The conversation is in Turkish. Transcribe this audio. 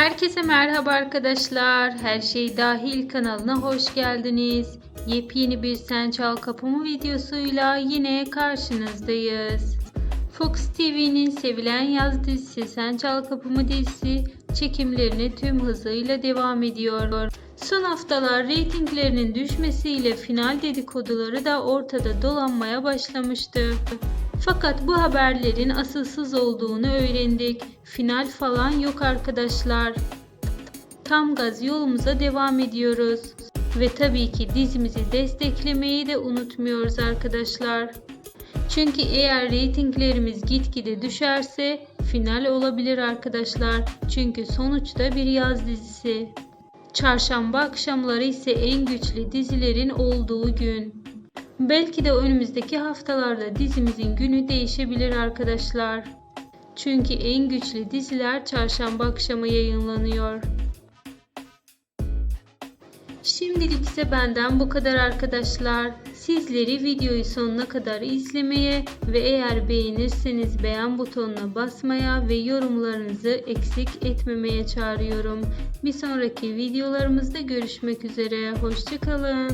Herkese merhaba arkadaşlar. Her şey dahil kanalına hoş geldiniz. Yepyeni bir Sen Çal Kapımı videosuyla yine karşınızdayız. Fox TV'nin sevilen yaz dizisi Sen Çal Kapımı dizisi çekimlerine tüm hızıyla devam ediyor. Son haftalar reytinglerinin düşmesiyle final dedikoduları da ortada dolanmaya başlamıştı. Fakat bu haberlerin asılsız olduğunu öğrendik. Final falan yok arkadaşlar. Tam gaz yolumuza devam ediyoruz. Ve tabii ki dizimizi desteklemeyi de unutmuyoruz arkadaşlar. Çünkü eğer reytinglerimiz gitgide düşerse final olabilir arkadaşlar. Çünkü sonuçta bir yaz dizisi. Çarşamba akşamları ise en güçlü dizilerin olduğu gün. Belki de önümüzdeki haftalarda dizimizin günü değişebilir arkadaşlar. Çünkü en güçlü diziler çarşamba akşamı yayınlanıyor. Şimdilik ise benden bu kadar arkadaşlar. Sizleri videoyu sonuna kadar izlemeye ve eğer beğenirseniz beğen butonuna basmaya ve yorumlarınızı eksik etmemeye çağırıyorum. Bir sonraki videolarımızda görüşmek üzere. Hoşçakalın.